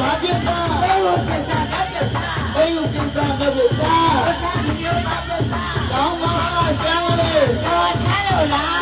ဘာပြစ်စားဘယ်လိုပြစားတတ်ပြစားဘယ်လိုပြစ်စားတော့ပြစ်စားဘစားမျိုးပါပြစားကောင်းပါရှမ်းလေးဆောချာလို့လား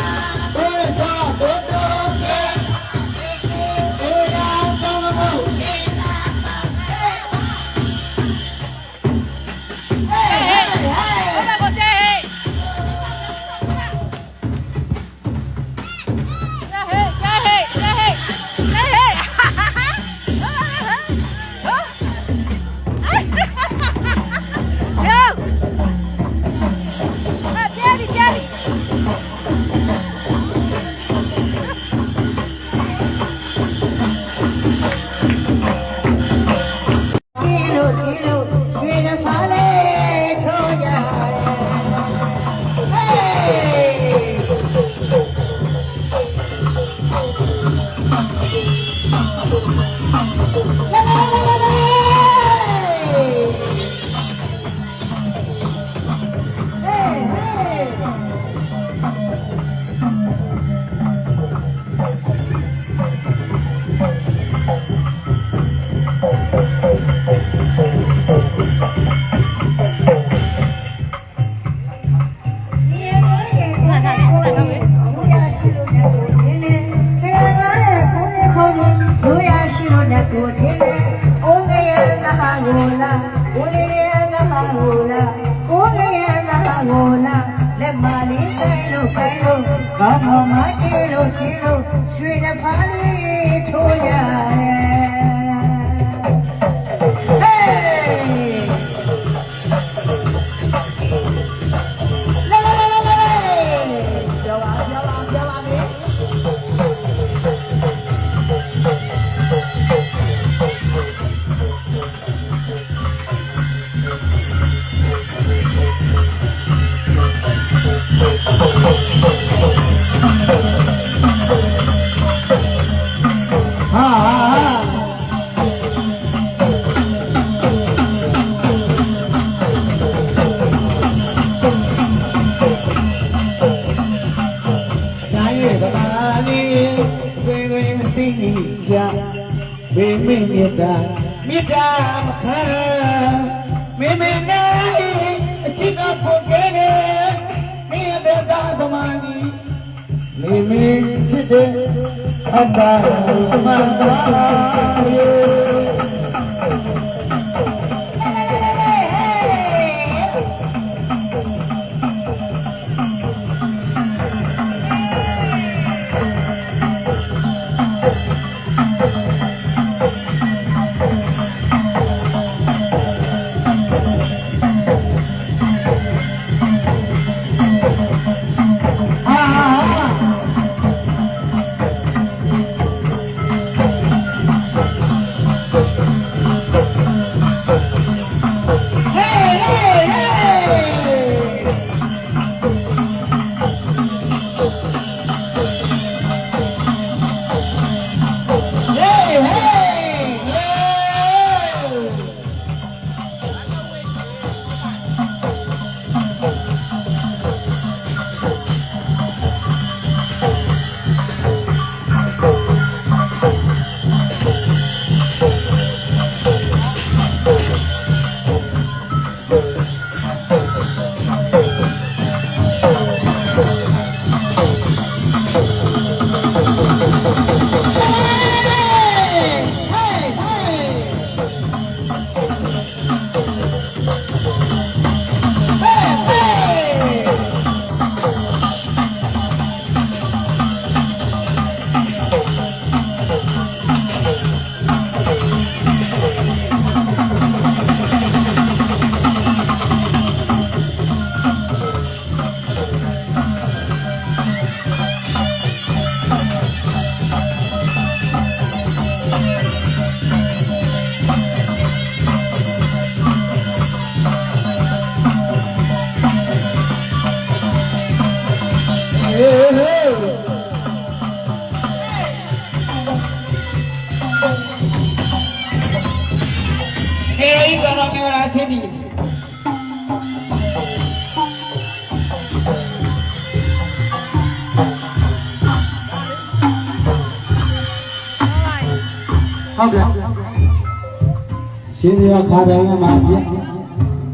လူရရှိလို့ ဘေးမင်းမြတ်တာမြတ်တာမခံမင်းမင်းနဲ့အချစ်ကပို့ခဲ့တယ်မင်းရဲ့တာဗမာကြီးလေမင်းချစ်တဲ့အတ္တမန္တာယေ နေရီကတော့ပြောတာဆင်းပြီဟုတ်ပါပြီဟုတ်ကဲ့ရှင်းစရာခါတိုင်းမှာဖြစ်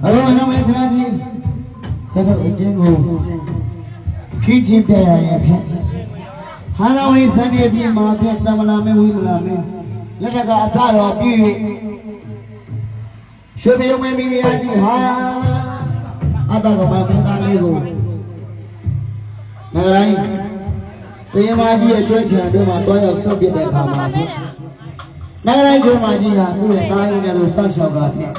အလုံးလုံးမဲ့ဖျားကြီးစတော့အချင်းကိုခိချင်းပြရရင်ဖြစ်ဟာနာဝိစနေပြမှာဖြစ်တမလာမဲဝိမလာမဲ လက်ထကအစတော်ပြည့်ရွှေပြုံးမဲမိမိအားကြီးဟာအတ္တကမမင်းသားလေးကိုငါတိုင်းတရားမကြီးရဲ့ကြွချင်အတွင်းမှာတွားရောက်ဆုတ်ပြတဲ့အခါမှာဖြစ်နိုင်ငံတိုင်းကျွေးမကြီးဟာသူ့ရဲ့တာရင်များလို့စောင့်ရှောက်ကဖြင့်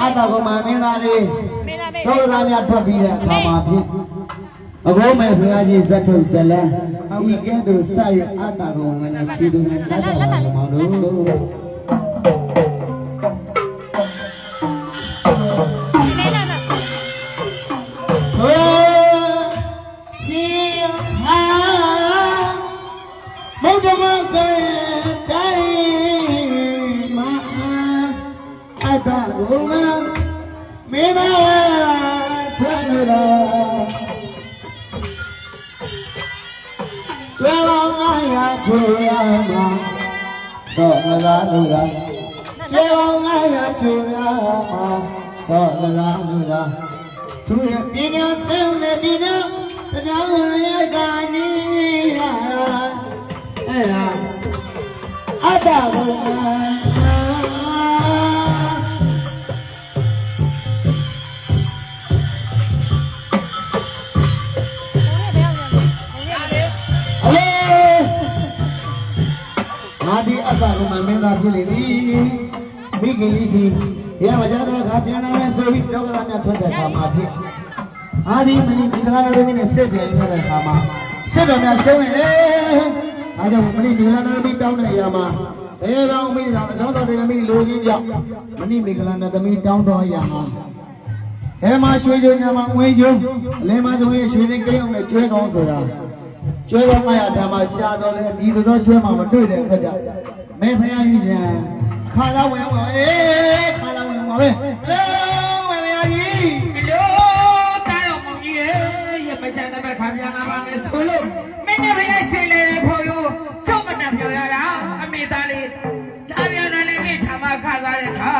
အတ္တကမမင်းသားလေးမင်းလားမေသောသားများထွက်ပြီးတဲ့အခါမှာဖြင့်အဘိုးမေဘုရားကြီးဇတ်ထုတ်ဇလံ ဤကဲ့သို့စရအတ္တကမမနဲ့ခြေသူနဲ့ကြားကြပါလေမောင်တို့မင်းလားနော်ဟောစီဟာမုဒ္ဓမစေတိုင်းမှာအတ္တကမမင်းသားထွက်လို့ ချွေရမှာစောမလားလူလားကျွဲပေါင်းငါးရာချွေရမှာစောမလားလူလားသူရဲ့ပညာစံနဲ့ပညာတရားဝင်ရဲ့ကာနီရအဲ့ဒါအတ္တဘုရား မာဒီအတ္တဘုံမင်းသားဖြစ်လေသည်မိခင်လေးစီတရားမကြတဲ့အခါပြန်လာမယ်ဆိုပြီးတော့ကလာမြတ်ထွက်တဲ့အခါမှာဖြစ်အာဒီမဏိမိဂလာတော်သမီးနဲ့စစ်ပြန်နေတဲ့အခါမှာစစ်တော်များရှုံးရင်လေအားကြောင့်မဏိမိဂလာတော်သမီးတောင်းတဲ့အရာမှာဘယ်ကောင်မိသားအချောင်းတော်တရားမိလိုရင်းကြောင့်မဏိမိဂလာတော်သမီးတောင်းတော်အရာမှာအဲမှာရွှေကြိုညာမှာငွေကြိုအလဲမှာဆိုရင်ရွှေစင်ကိန်းအောင်နဲ့ကျွဲကောင်းဆိုတာ ကျွဲကောင်းမရဓမ္မရှာတော်လဲဒီသောကျွဲမှာမတွေ့တဲ့အခါကျမဲဖယားကြီးပြန်ခါလာဝင်ပါအေးခါလာဝင်ပါပဲလောမဲဖယားကြီးလို့တားတော်မောင်ကြီးရဲ့ရပကြတဲ့ဘက်ခါပြန်လာပါမယ်ဆိုလို့မင်းနဲ့ဘယ်ရှိလဲဖော်ယူချုပ်မနှံပြောရတာအမေသားလေးဒါပြန်လာနေမိထာမခါသားတဲ့ခါ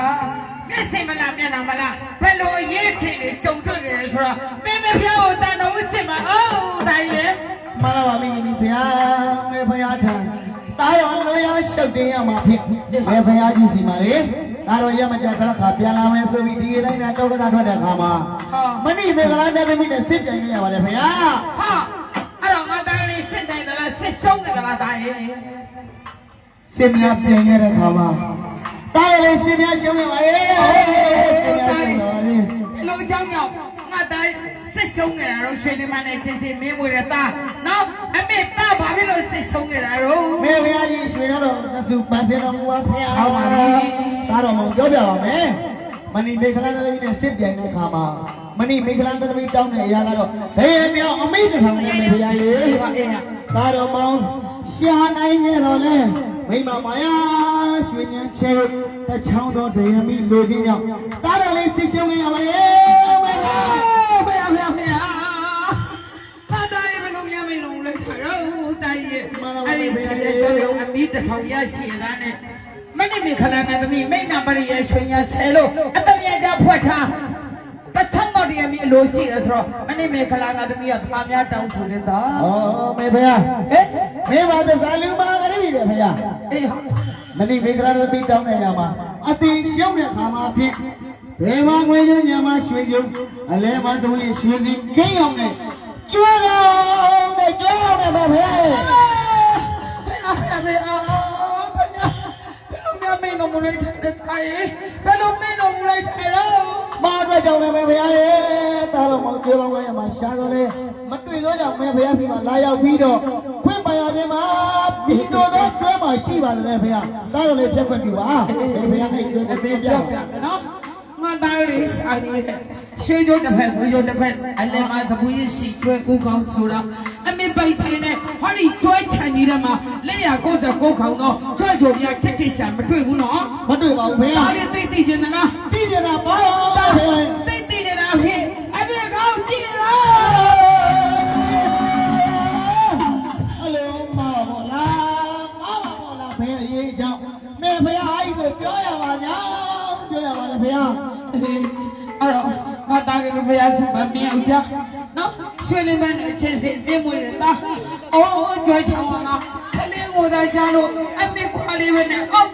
မျက်စိမလားမျက်နှာမလားဘယ်လိုအရေးချင်နေကြုံတွေ့ကြလဲဆိုတော့မင်းမပြောတန်တော်ဦးစင်မအောင်တာရဲ့ မလာပါမင်းကြီးဖယားမဲဖယားထံတားရောလိုရရှုပ်တင်ရမှာဖြစ်မဲဖယားကြီးစီမှာလေဒါတော့ရမကြတဲ့အခါပြန်လာမယ်ဆိုပြီးဒီတိုင်းနဲ့တောက်ကစားထွက်တဲ့အခါမှာမဏိမေကလာတဲ့သမီးနဲ့စစ်ပြန်ရပါတယ်ဖယားဟာအဲ့တော့ငါသားလေးစစ်နိုင်သလားစစ်ဆုံးတယ်လားတာရဲ့စင်များပြန်ရတဲ့ခါမှာတားရယ်စင်များရှုံးနေပါရဲ့စင်များရှုံးနေပါရဲ့ ဒီလိုအကြောင်းကြောင့်ငါသားစစ်ရှုံးနေတာတော့ရွှေလီမနဲ့ချင်းချင်းမင်းမွေတဲ့သားနော်အမေသားဘာဖြစ်လို့စစ်ရှုံးနေတာတော့မေဘုရားကြီးရွှေတော့တဆူပန်းစင်တော်မူပါဖျားတာတော့မပြောပြပါမယ်မဏိမေခလန်သမီးနဲ့စစ်ပြိုင်တဲ့ခါမှာမဏိမေခလန်သမီးတောင်းတဲ့အရာကတော့ဘယ်မြောင်အမိတ်တစ်ထောင်နဲ့မေဘုရားကြီးဒါတော့မောင်ရှာနိုင်နေတော့လဲမိမမာယာရွှေညံချဲတချောင်းတော်ဒယမိလိုချင်းကြောင့်ဒါတော့လေးစစ်ရှုံးနေရပါရဲ့ အဲ့ဒီခရက်ကြောင့်အမိတထောင်ရရှိတာနဲ့မနေ့မခလာနဲ့သမီးမိတ်နံပါတ်ရဲ့ရွှေညာဆယ်လို့အတမြဲတဖွက်ထားတချမ်းတော်ဒီအမိအလိုရှိတယ်ဆိုတော့မနေ့မခလာကသမီးကဖာများတောင်းဆိုနေတာ။အော်မေဖေယားဟဲ့မေပါသစားလူမာကလေးတယ်ဖေယားအေးဟာ။မဏိမေကရာတပိတောင်းနေတာမှာအတင်ရှုံးတဲ့ခါမှာဖြစ်ဘယ်မှာငွေချင်းညာမှာရွှေကြုံအလဲမှာဆိုရင်ရွှေစင်ခင်းအောင်နဲ့ကျွေးတော်နဲ့ကျွေးတော်နဲ့ပဲဖေယား များမင်းတို့မလိုက်တဲ့တိုင်ဘယ်လိုမင်းတို့မလိုက်တဲ့တော့။မာတော့ကြောင့်လည်းမေဖေယားရဲ့တားတော့မောင်ကျွေးပေါင်းရမှာရှာတော့လေမတွေ့တော့ကြောင့်မေဖေယားစီမှာလာရောက်ပြီးတော့ခွင့်ပန်ရခြင်းမှာပြီးတော့တော့ကျွေးမှာရှိပါတယ်ဖေယား။တားတော့လေပြက်ခွင့်ပြပါ။မေဖေယားအဲ့ကျွေးနဲ့ပြပြပြောပြမယ်နော်ငါသားလေးစာရည်ရွှေကြိုးတစ်ဖက်ဝေကြိုးတစ်ဖက်အလည်းမစပူးရရှိကျွဲကူကောင်းဆိုတာအမေပိုက်ဆိုင်နဲ့ ဟောဒီကျွဲချန်ကြီးထဲမှာလက်ရကိုယ်စကိုခေါင်းတော့ကျွဲကြိုးများတစ်တစ်ရှာမတွေ့ဘူးနော်မတွေ့ပါဘူးဖေယားဒါလေးသိသိချင်တယ်နော်သိကြတာပါဖေယားသိသိနေတာဖြစ်အမေကောင်းကြည့်ရလားအလုံးမပါလားမပါပါလားဖေးရေးကြောင့်မေဖေးအားကြီးကိုပြောရပါညာပြောရပါတယ်ဖေရအဲ့တော့ငါတားကလေးဘုရားစုမမြင်အောင်ကြာနော်ရွှေလင်းမန်းနဲ့အချင်းစင်ပြင်းမွေတဲ့သား အိုးကြွယ်ချောင်းလာခလေးကိုသာကြားလို့အမေခွာလေးပဲနဲ့အော်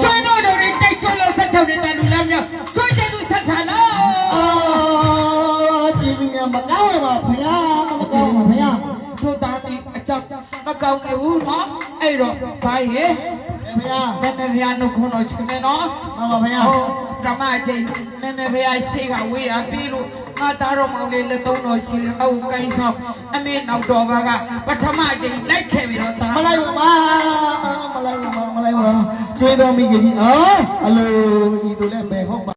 ရွှေတို့တို့တိုက်ချွလို့ဆက်ချောင်းနေတဲ့လူလားမြောက်ရွှေကျသူဆက်ထားလားအော်ကြည်ကြီးများမကောင်းရပါဖေရမကောင်းပါဖေရတို့သားဒီအကြောင်းမကောင်းဘူးနော်အဲ့တော့ဘာရဲ့ဖေရမမေဘုရားနှုတ်ခွန်းတော်ချွနေနော်မှန်ပါဖေရဟောဓမ္မအချင်းမမေဘုရားရှိကဝေးရပြီးလို့ ငါသားတော်မောင်လေးလက်သုံးတော်ရှိတယ်အောက်ကိုင်းဆောင်အမေနောက်တော်ဘာကပထမအချင်းလိုက်ခဲ့ပြီးတော့သားမလိုက်ပါမမလိုက်ပါမလိုက်ပါကျွေးတော်မိကြီးအော်အလိုဤတို့လည်းပဲဟုတ်ပါ